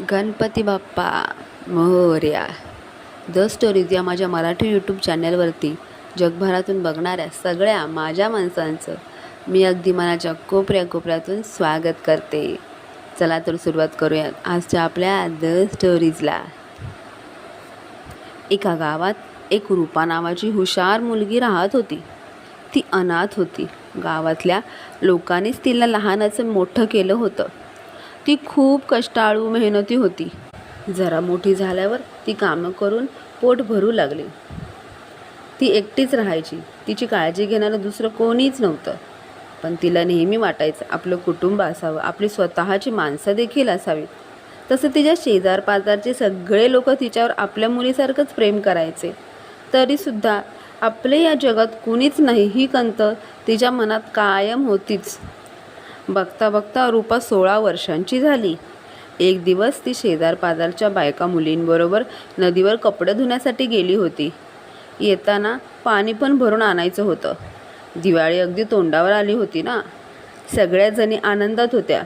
Ganpati Bappa Morya the stories या माझ्या Marathi YouTube चॅनलवरती जगभरातून बघणाऱ्या सगळ्या माझ्या माणसांचं मी अगदी मनाच्या कोपऱ्या कोपऱ्यातून स्वागत करते. चला तर सुरुवात करूयात आजच्या आपल्या द स्टोरीजला एका गावात एक रूपा नावाची हुशार मुलगी राहत होती. ती अनाथ होती. गावातल्या लोकांनीच तिला लहानाचं मोठं केलं होतं. ती खूप कष्टाळू मेहनती होती. जरा मोठी झाल्यावर ती कामं करून पोट भरू लागली. ती एकटीच राहायची. तिची काळजी घेणारं दुसरं कोणीच नव्हतं. पण तिला नेहमी वाटायचं आपलं कुटुंब असावं आपली स्वतःची माणसं देखील असावीत. तसं तिच्या शेजार पाजारचे सगळे लोक तिच्यावर आपल्या मुलीसारखंच प्रेम करायचे. तरीसुद्धा आपले या जगात कुणीच नाही ही कंत तिच्या मनात कायम होतीच. बघता बघता रूपा सोळा वर्षांची झाली. एक दिवस ती शेजार पाजारच्या बायका मुलींबरोबर नदीवर कपडे धुण्यासाठी गेली होती. येताना पाणी पण भरून आणायचं होतं. दिवाळी अगदी तोंडावर आली होती ना? सगळ्या जणी आनंदात होत्या.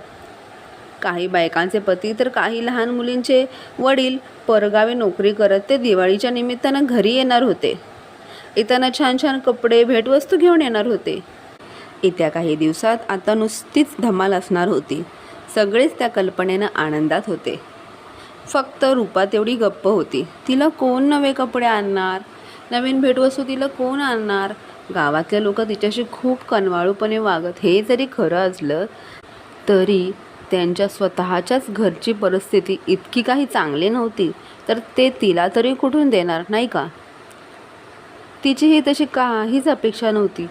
काही बायकांचे पती तर काही लहान मुलींचे वडील परगावी नोकरी करत ते दिवाळीच्या निमित्तानं घरी येणार होते. येताना छान छान कपडे भेटवस्तू घेऊन येणार होते. येत्या काही दिवसात आता नुसतीच धमाल असणार होती. सगळेच त्या कल्पनेनं आनंदात होते. फक्त रूपा तेवढी गप्प होती. तिला कोण नवे कपडे आणणार? नवीन भेटवस्तू तिला कोण आणणार? गावातले लोक तिच्याशी खूप कनवाळूपणे वागत. हे जरी खरं असलं तरी त्यांच्या स्वतःच्याच घरची परिस्थिती इतकी काही चांगली नव्हती. तर ते तिला तरी कुठून देणार नाही का? तिचीही तशी काहीच अपेक्षा नव्हती.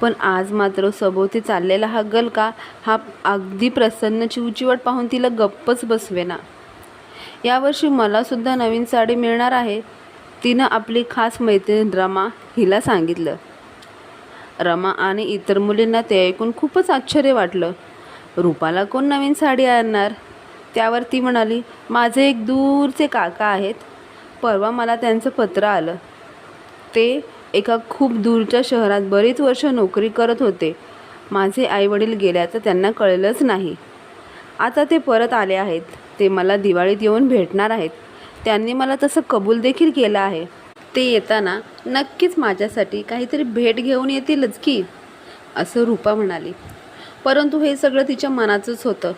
पण आज मात्र सभोवती चाललेला हा गलका हा अगदी प्रसन्न चिवचिवट पाहून तिला गप्पच बसवेना. यावर्षी मलासुद्धा नवीन साडी मिळणार आहे तिनं आपली खास मैत्रीण रमा हिला सांगितलं. रमा आणि इतर मुलींना ते ऐकून खूपच आश्चर्य वाटलं. रूपाला कोण नवीन साडी आणणार? त्यावर ती म्हणाली माझे एक दूरचे काका आहेत. परवा मला त्यांचं पत्र आलं. ते एका खूप दूरच्या शहरात बरीच वर्ष नोकरी करत होते. माझे आईवडील गेल्याचं त्यांना कळलंच नाही. आता ते परत आले आहेत. ते मला दिवाळीत येऊन भेटणार आहेत. त्यांनी मला तसं कबूल देखील केलं आहे. ते येताना नक्कीच माझ्यासाठी काहीतरी भेट घेऊन येतीलच की असं रूपा म्हणाली. परंतु हे सगळं तिच्या मनाचंच होतं.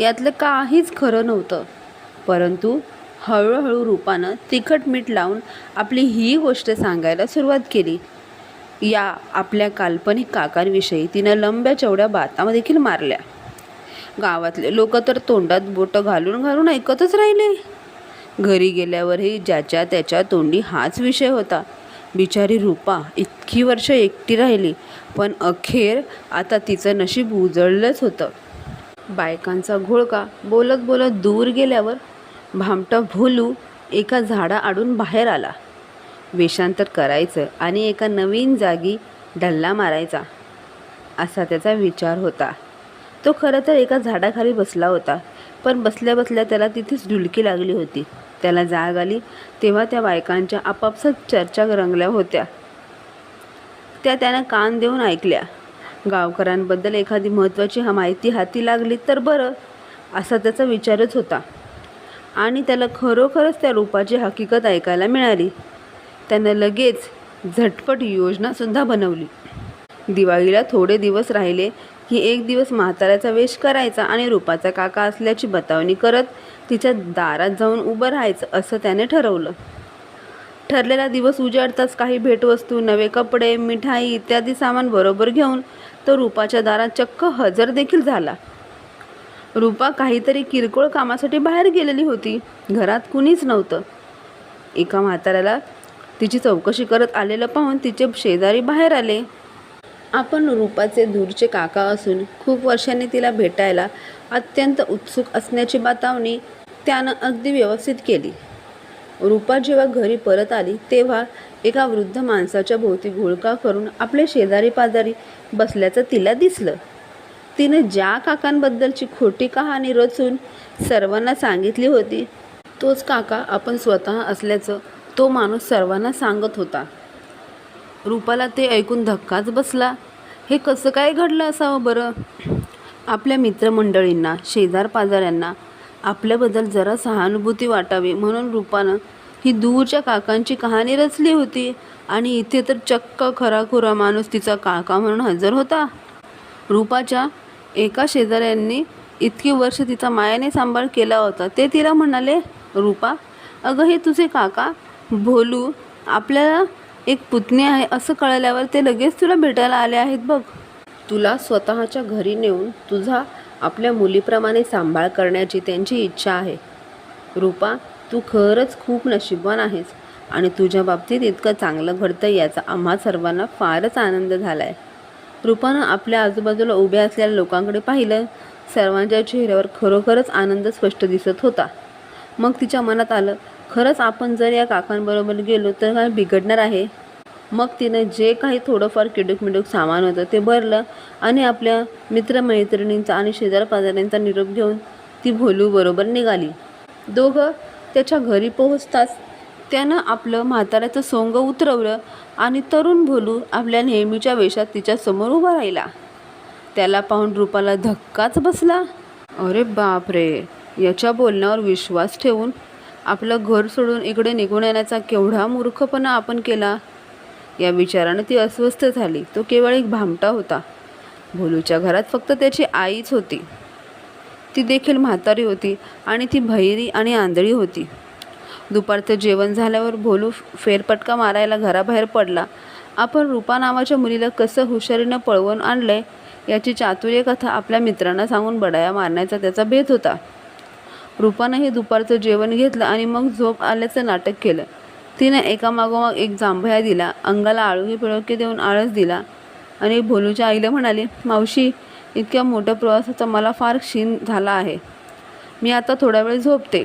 यातलं काहीच खरं नव्हतं. परंतु हळूहळू रूपानं तिखट मीठ लावून आपली ही गोष्ट सांगायला सुरुवात केली. या आपल्या काल्पनिक काकांविषयी तिनं लंब्या चौड्या बाता देखील मारल्या. गावातले लोक तर तोंडात बोटं घालून घालून ऐकतच राहिले. घरी गेल्यावरही ज्याच्या त्याच्या तोंडी हाच विषय होता. बिचारी रूपा इतकी वर्ष एकटी राहिली पण अखेर आता तिचं नशीब उजळलंच होतं. बायकांचा घोळका बोलत बोलत दूर गेल्यावर भामटा भोलू एका झाडा आडून बाहेर आला. वेषांतर करायचं आणि एका नवीन जागी डल्ला मारायचा असा त्याचा विचार होता. तो खरं तर एका झाडाखाली बसला होता पण बसल्या बसल्या त्याला तिथेच डुलकी लागली होती. त्याला जाग आली तेव्हा त्या बायकांच्या आपापसात चर्चा रंगल्या होत्या. त्या त्यानं कान देऊन ऐकल्या गावकऱ्यांबद्दल एखादी महत्त्वाची हा माहिती हाती लागली तर बरं असा त्याचा विचारच होता. आणि त्याला खरोखरच त्या रूपाची हकीकत ऐकायला मिळाली. त्यानं लगेच झटपट योजनासुद्धा बनवली. दिवाळीला थोडे दिवस राहिले की एक दिवस म्हाताऱ्याचा वेश करायचा आणि रूपाचा काका असल्याची बतावणी करत तिच्या दारात जाऊन उभं राहायचं असं त्याने ठरवलं. ठरलेला दिवस उजाडताच काही भेटवस्तू नवे कपडे मिठाई इत्यादी सामान बरोबर घेऊन तो रूपाच्या दारात चक्क हजर देखील झाला. रूपा काहीतरी किरकोळ कामासाठी बाहेर गेलेली होती. घरात कुणीच नव्हतं. एका म्हाताऱ्याला तिची चौकशी करत आलेलं पाहून तिचे शेजारी बाहेर आले. आपण रूपाचे दूरचे काका असून खूप वर्षांनी तिला भेटायला अत्यंत उत्सुक असण्याची बतावणी त्यानं अगदी व्यवस्थित केली. रूपा जेव्हा घरी परत आली तेव्हा एका वृद्ध माणसाच्या भोवती घोळका करून आपले शेजारी पाजारी बसल्याचं तिला दिसलं. तिने ज्या काकांबद्दलची खोटी कहाणी रचून सर्वांना सांगितली होती तोच काका आपण स्वतः असल्याचं तो माणूस सर्वांना सांगत होता. रूपाला ते ऐकून धक्काच बसला. हे कसं काय घडलं असावं बरं? आपल्या मित्रमंडळींना शेजार पाजाऱ्यांना आपल्याबद्दल जरा सहानुभूती वाटावी म्हणून रूपानं ही दूरच्या काकांची कहाणी रचली होती आणि इथे तर चक्क खराखुरा माणूस तिचा काका म्हणून हजर होता. रूपाच्या एका शेजाऱ्यांनी इतकी वर्ष तिचा मायाने सांभाळ केला होता. ते तिला म्हणाले रूपा अगं हे तुझे काका भोलू आपल्याला एक पुतणी आहे असं कळल्यावर ते लगेच तुला भेटायला आले आहेत बघ. तुला स्वतःच्या घरी नेऊन तुझा आपल्या मुलीप्रमाणे सांभाळ करण्याची त्यांची इच्छा आहे. रूपा तू खरंच खूप नशीबवान आहेस आणि तुझ्या बाबतीत इतकं चांगलं घडतं याचा आम्हा सर्वांना फारच आनंद झाला आहे रूपानं आपल्या आजूबाजूला उभ्या असलेल्या लोकांकडे पाहिलं सर्वांच्या चेहऱ्यावर खरोखरच आनंद स्पष्ट दिसत होता. मग तिच्या मनात आलं खरंच आपण जर या काकांबरोबर गेलो तर काय बिघडणार आहे? मग तिनं जे काही थोडंफार किडूक मिडूक सामान होतं ते भरलं आणि आपल्या मित्रमैत्रिणींचा आणि शेजारपाजाऱ्यांचा निरोप घेऊन ती भोलूबरोबर निघाली. दोघं त्याच्या घरी पोहोचताच त्यानं आपलं म्हाताऱ्याचं सोंग उतरवलं आणि तरुण भोलू आपल्या नेहमीच्या वेशात तिच्यासमोर उभा राहिला. त्याला पाहून रूपाला धक्काच बसला. अरे बापरे याच्या बोलण्यावर विश्वास ठेवून आपलं घर सोडून इकडे निघून येण्याचा केवढा मूर्खपणा आपण केला? या विचारानं ती अस्वस्थ झाली. तो केवळ एक भामटा होता. भोलूच्या घरात फक्त त्याची आईच होती. ती देखील म्हातारी होती आणि ती भैरी आणि आंधळी होती. दुपारचं जेवण झाल्यावर भोलू फेरपटका मारायला घराबाहेर पडला. आपण रूपा नावाच्या मुलीला कसं हुशारीनं पळवून आणलंय याची चातुर्य कथा आपल्या मित्रांना सांगून बडाया मारण्याचा त्याचा भेद होता. रूपानंही दुपारचं जेवण घेतलं आणि मग झोप आल्याचं नाटक केलं. तिनं एकामागोमाग एक जांभया दिला अंगाला आळुगी पिळवके देऊन आळस दिला आणि भोलूच्या आईला म्हणाले मावशी इतक्या मोठ्या प्रवासाचा मला फार क्षीण झाला आहे. मी आता थोडा वेळ झोपते.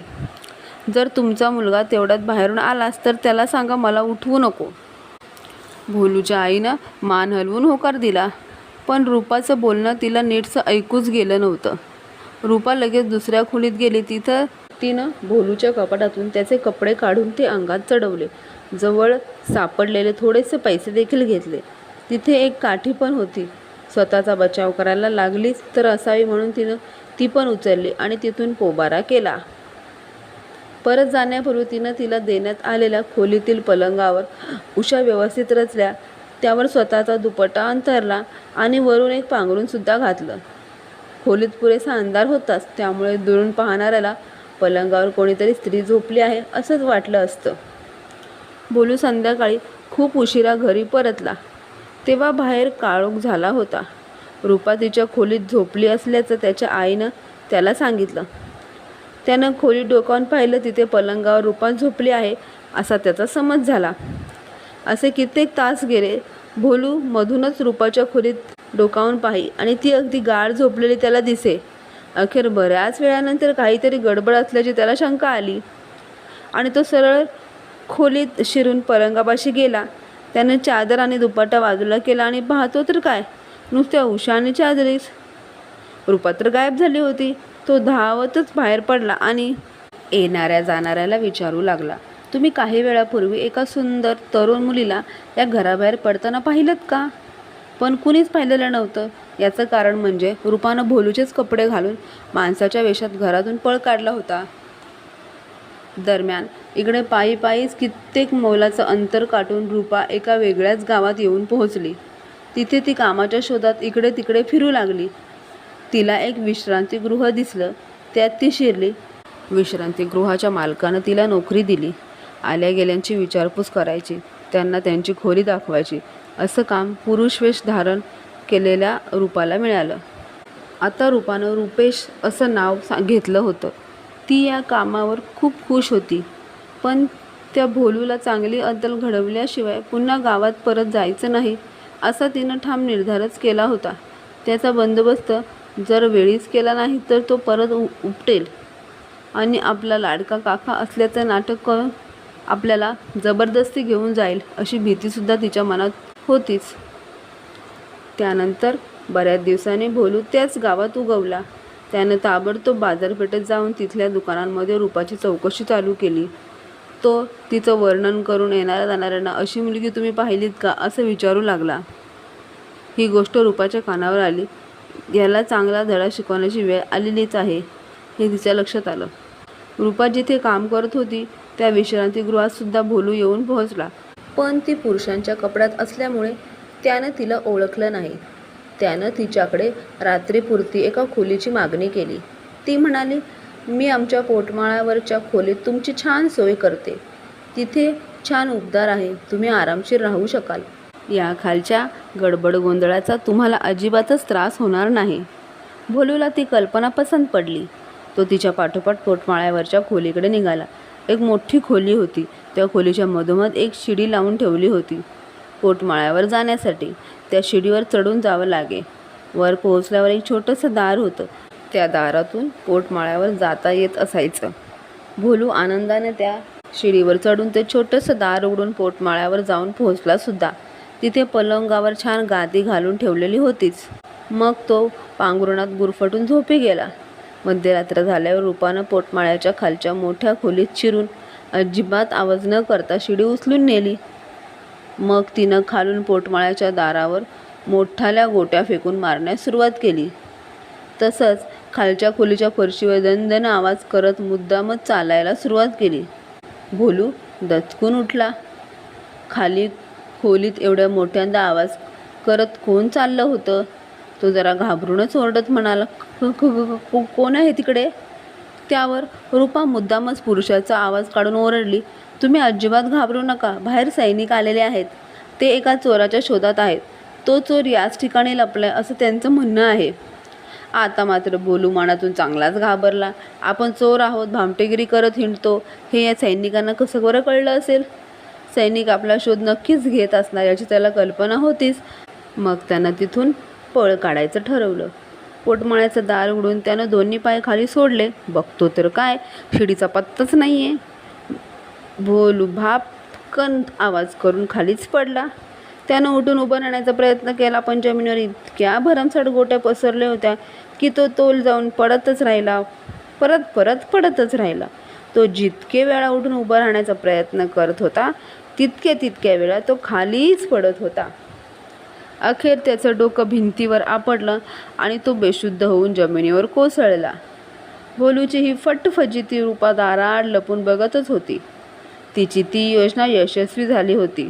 जर तुमचा मुलगा तेवढ्यात बाहेरून आलास तर त्याला सांगा मला उठवू नको. भोलूच्या आईनं मान हलवून होकार दिला पण रूपाचं बोलणं तिला नीटसं ऐकूच गेलं नव्हतं. रूपा लगेच दुसऱ्या खोलीत गेली. तिथं तिनं भोलूच्या कपाटातून त्याचे कपडे काढून ते अंगात चढवले. जवळ सापडलेले थोडेसे पैसे देखील घेतले. तिथे एक काठी पण होती. स्वतःचा बचाव करायला लागलीच तर असावी म्हणून तिनं ती पण उचलली आणि तिथून पोबारा केला. परत जाण्यापूर्वी तिनं तिला देण्यात आलेल्या खोलीतील पलंगावर उषा व्यवस्थित रचल्या. त्यावर स्वतःचा दुपट्टा अंतरला आणि वरून एक पांघरूनसुद्धा घातलं. खोलीत पुरेसा अंधार होताच त्यामुळे दुरून पाहणाऱ्याला पलंगावर कोणीतरी स्त्री झोपली आहे असंच वाटलं असतं. बोलू संध्याकाळी खूप उशिरा घरी परतला. तेव्हा बाहेर काळोख झाला होता. रूपा तिच्या खोलीत झोपली असल्याचं त्याच्या आईनं त्याला सांगितलं. त्यानं खोलीत डोकावून पाहिलं तिथे पलंगावर रूपा झोपली आहे असा त्याचा समज झाला. असे कित्येक तास गेले. भोलू मधूनच रूपाच्या खोलीत डोकावून पाही आणि ती अगदी गाढ झोपलेली त्याला दिसे. अखेर बऱ्याच वेळानंतर काहीतरी गडबड असल्याची त्याला शंका आली. आणि तो सरळ खोलीत शिरून पलंगापाशी गेला. त्याने चादर आणि दुपट्टा बाजूला केला आणि पाहतो तर काय? नुसत्या उषा आणि चादरीस रूपा तर गायब झाली होती. तो धावतच बाहेर पडला आणि येणाऱ्या जाणाऱ्याला विचारू लागला. तुम्ही काही वेळापूर्वी एका सुंदर तरुण मुलीला या घराबाहेर पडताना पाहिलं का? पण कुणीच पाहिलेलं नव्हतं. याचं कारण म्हणजे रूपानं भोलूचेच कपडे घालून माणसाच्या वेशात घरातून पळ काढला होता. दरम्यान इकडे पायी पायीच कित्येक मोलाचं अंतर काटून रूपा एका वेगळ्याच गावात येऊन पोहोचली. तिथे ती कामाच्या शोधात इकडे तिकडे फिरू लागली. तिला एक विश्रांतीगृह दिसलं. त्यात ती शिरली. विश्रांतीगृहाच्या मालकानं तिला नोकरी दिली. आल्या गेल्यांची विचारपूस करायची. त्यांना त्यांची खोली दाखवायची. असं काम पुरुषवेश धारण केलेल्या रूपाला मिळालं. आता रूपानं रुपेश असं नाव सा घेतलं होतं. ती या कामावर खूप खुश होती. पण त्या भोलूला चांगली अद्दल घडवल्याशिवाय पुन्हा गावात परत जायचं नाही असा तिनं ठाम निर्धारच केला होता. त्याचा बंदोबस्त जर वेळीच केला नाही तर तो परत उ उपटेल. आणि आपला लाडका काका असल्याचं नाटक करून आपल्याला जबरदस्ती घेऊन जाईल अशी भीतीसुद्धा तिच्या मनात होतीच. त्यानंतर बऱ्याच दिवसांनी भोलू त्याच गावात उगवला. त्यानं ताबडतोब बाजारपेठेत जाऊन तिथल्या दुकानांमध्ये रूपाची चौकशी चालू केली. तो तिचं वर्णन करून येणाऱ्या जाणाऱ्यांना अशी मुलगी तुम्ही पाहिलीत का? असं विचारू लागला. ही गोष्ट रूपाच्या कानावर आली. घ्यायला चांगला धडा शिकवण्याची वेळ आलेलीच आहे हे तिच्या लक्षात आलं. रूपा जिथे काम करत होती त्या विश्रांतीगृहात सुद्धा भोलू येऊन पोहोचला. पण ती पुरुषांच्या कपड्यात असल्यामुळे त्यानं तिला ओळखलं नाही. त्यानं तिच्याकडे रात्रीपुरती एका खोलीची मागणी केली. ती म्हणाली मी आमच्या पोटमाळावरच्या खोलीत तुमची छान सोय करते. तिथे छान उबदार आहे. तुम्ही आरामशीर राहू शकाल. या खालच्या गडबड गोंधळाचा तुम्हाला अजिबातच त्रास होणार नाही. भोलूला ती कल्पना पसंत पडली. तो तिच्या पाठोपाठ पोटमाळ्यावरच्या खोलीकडे निघाला. एक मोठी खोली होती. त्या खोलीच्या मधोमध एक शिडी लावून ठेवली होती. पोटमाळ्यावर जाण्यासाठी त्या शिडीवर चढून जावं लागे. वर पोहोचल्यावर एक छोटंसं दार होतं. त्या दारातून पोटमाळ्यावर जाता येत असायचं. भोलू आनंदाने त्या शिडीवर चढून ते छोटंसं दार उघडून पोटमाळ्यावर जाऊन पोहोचला सुद्धा. तिथे पलंगावर छान गादी घालून ठेवलेली होतीच. मग तो पांघरुणात गुरफटून झोपी गेला. मध्यरात्र झाल्यावर रूपानं पोटमाळ्याच्या खालच्या मोठ्या खोलीत चिरून अजिबात आवाज न करता शिडी उचलून नेली. मग तिनं खालून पोटमाळ्याच्या दारावर मोठाल्या गोट्या फेकून मारण्यास सुरुवात केली. तसंच खालच्या खोलीच्या फरशीवर दणदण आवाज करत मुद्दामच चालायला सुरुवात केली. भोलू दचकून उठला. खाली खोलीत एवढ्या मोठ्यांदा आवाज करत कोण चाललं होतं? तो जरा घाबरूनच ओरडत म्हणाला कोण आहे तिकडे? त्यावर रूपा मुद्दामच पुरुषाचा आवाज काढून ओरडली तुम्ही अजिबात घाबरू नका बाहेर सैनिक आलेले आहेत. ते एका चोराच्या शोधात आहेत. तो चोर याच ठिकाणी लपलाय असं त्यांचं म्हणणं आहे. आता मात्र बोलू मनातून चांगलाच घाबरला. आपण चोर आहोत भामटेगिरी करत हिंडतो. हे या सैनिकांना कसं बरं कळलं असेल? सैनिक आपला शोध नक्कीच घेत असणार याची त्याला कल्पना होतीच. मग त्यानं तिथून पळ काढायचं ठरवलं. पोटमाळ्याचं दार उडून त्यानं दोन्ही पाय खाली सोडले. बघतो तर काय? शिडीचा पत्ताच नाही आहे भोलू भापकन आवाज करून खालीच पडला. त्यानं उठून उभं राहण्याचा प्रयत्न केला पण जमिनीवर इतक्या भरमसाठ गोट्या पसरल्या होत्या की तो तोल जाऊन पडतच राहिला. परत परत पडतच राहिला. तो जितके वेळा उठून उभं राहण्याचा प्रयत्न करत होता तितक्या तितक्या वेळा तो खालीच पडत होता. अखेर त्याचं डोकं भिंतीवर आपडलं आणि तो बेशुद्ध होऊन जमिनीवर कोसळला. भोलूची ही फटफजिती रूपा आराड लपून बघतच होती. तिची ती योजना यशस्वी झाली होती.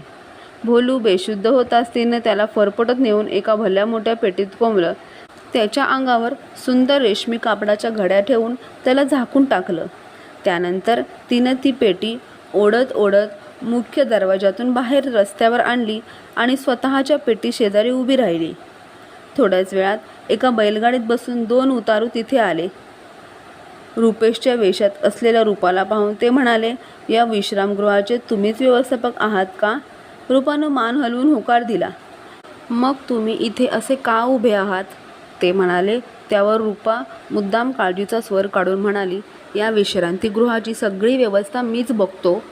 भोलू बेशुद्ध होताच तिनं त्याला फरफटत नेऊन एका भल्या मोठ्या पेटीत कोंबलं. त्याच्या अंगावर सुंदर रेशमी कापडाच्या घड्या ठेवून त्याला झाकून टाकलं. त्यानंतर तिनं ती पेटी ओढत ओढत मुख्य दरवाजातून बाहेर रस्त्यावर आणली आणि स्वतःच्या पेटी शेजारी उभी राहिली. थोड्याच वेळात एका बैलगाडीत बसून दोन उतारू तिथे आले. रुपेशच्या वेशात असलेल्या रूपाला पाहून ते म्हणाले या विश्रामगृहाचे तुम्हीच व्यवस्थापक आहात का? रूपानं मान हलवून होकार दिला. मग तुम्ही इथे असे का उभे आहात? ते म्हणाले. त्यावर रूपा मुद्दाम काळजीचा स्वर काढून म्हणाली या विश्रांतीगृहाची सगळी व्यवस्था मीच बघतो.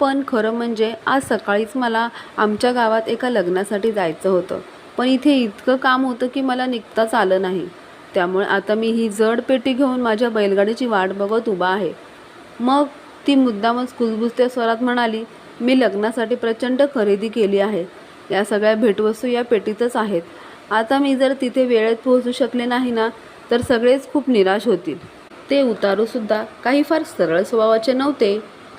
पण खरं म्हणजे आज सकाळीच मला आमच्या गावात एका लग्नासाठी जायचं होतं. पण इथे इतकं काम होतं की मला निघताच आलं नाही. त्यामुळे आता मी ही जड पेटी घेऊन माझ्या बैलगाडीची वाट बघत उभा आहे. मग ती मुद्दामच कुजबुजत्या स्वरात म्हणाली मी लग्नासाठी प्रचंड खरेदी केली आहे. या सगळ्या भेटवस्तू या पेटीतच आहेत. आता मी जर तिथे वेळेत पोहोचू शकले नाही ना तर सगळेच खूप निराश होतील. ते उतारूसुद्धा काही फार सरळ स्वभावाचे नव्हते.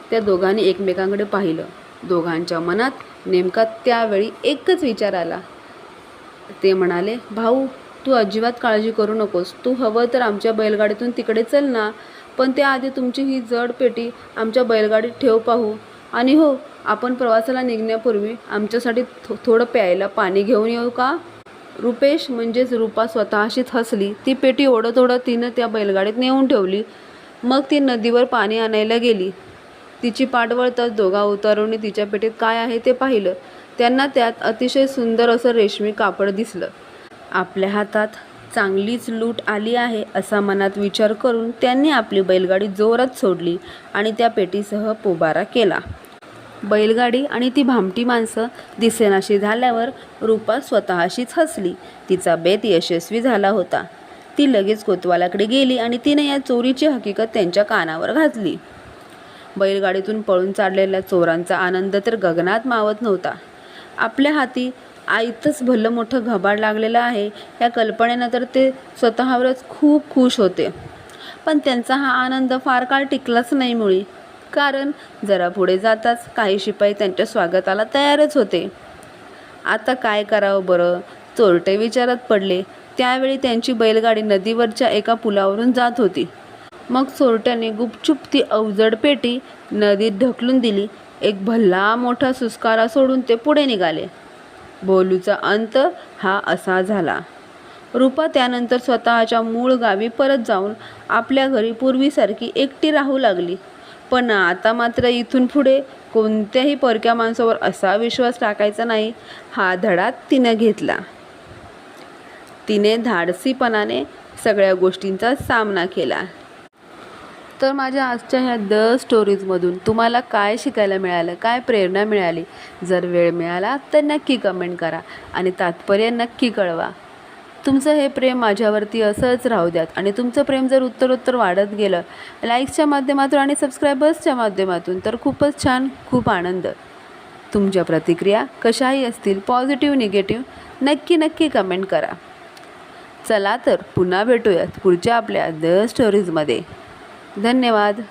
त्या दोघांनी एकमेकांकडे पाहिलं. दोघांच्या मनात नेमका त्यावेळी एकच विचार आला. ते म्हणाले भाऊ तू अजिबात काळजी करू नकोस. तू हवं तर आमच्या बैलगाडीतून तिकडे चल ना. पण त्याआधी तुमची ही जड पेटी आमच्या बैलगाडीत ठेव पाहू. आणि हो आपण प्रवासाला निघण्यापूर्वी आमच्यासाठी थो थोडं प्यायला पाणी घेऊन येऊ का? रुपेश म्हणजेच रूपा स्वतःशीच हसली. ती पेटी ओढत ओढत तिनं त्या बैलगाडीत नेऊन ठेवली. मग ती नदीवर पाणी आणायला गेली. तिची पाठवळताच दोघा उतारूंनी तिच्या पेटीत काय आहे ते पाहिलं. त्यांना त्यात अतिशय सुंदर असं रेशमी कापड दिसलं. आपल्या हातात चांगलीच लूट आली आहे असा मनात विचार करून त्यांनी आपली बैलगाडी जोरात सोडली आणि त्या पेटीसह पोबारा केला. बैलगाडी आणि ती भामटी माणसं दिसेनाशी झाल्यावर रूपा स्वतःशीच हसली. तिचा बेत यशस्वी झाला होता. ती लगेच कोतवालाकडे गेली आणि तिने या चोरीची हकीकत त्यांच्या कानावर घातली. बैलगाडीतून पळून चाललेल्या चोरांचा आनंद तर गगनात मावत नव्हता. आपल्या हाती आईतच भलं मोठं घबाड लागलेलं आहे या कल्पनेनं तर ते स्वतःवरच खूप खुश होते. पण त्यांचा हा आनंद फार काळ टिकलाच नाही मुळी. कारण जरा पुढे जाताच काही शिपाई त्यांच्या स्वागताला तयारच होते. आता काय करावं बरं? चोरटे विचारात पडले. त्यावेळी त्यांची बैलगाडी नदीवरच्या एका पुलावरून जात होती. मग चोरट्याने गुपचूप ती अवजड पेटी नदीत ढकलून दिली. एक भल्ला मोठा सुस्कारा सोडून ते पुढे निघाले. बोलूचा अंत हा असा झाला. रूपा त्यानंतर स्वतःच्या मूळ गावी परत जाऊन आपल्या घरी पूर्वीसारखी एकटी राहू लागली. पण आता मात्र इथून पुढे कोणत्याही परक्या माणसावर असा विश्वास टाकायचा नाही हा धडा तिनं घेतला. तिने धाडसीपणाने सगळ्या गोष्टींचा सामना केला. तर माझ्या आजच्या ह्या द स्टोरीजमधून तुम्हाला काय शिकायला मिळालं काय प्रेरणा मिळाली? जर वेळ मिळाला तर नक्की कमेंट करा आणि तात्पर्य नक्की कळवा. तुमचं हे प्रेम माझ्यावरती असंच राहू द्यात आणि तुमचं प्रेम जर उत्तरोत्तर वाढत गेलं लाईक्सच्या माध्यमातून आणि सबस्क्रायबर्सच्या माध्यमातून तर खूपच छान खूप आनंद. तुमच्या प्रतिक्रिया कशाही असतील पॉझिटिव्ह निगेटिव्ह नक्की नक्की कमेंट करा. चला तर पुन्हा भेटूयात पुढच्या आपल्या द स्टोरीजमध्ये. धन्यवाद.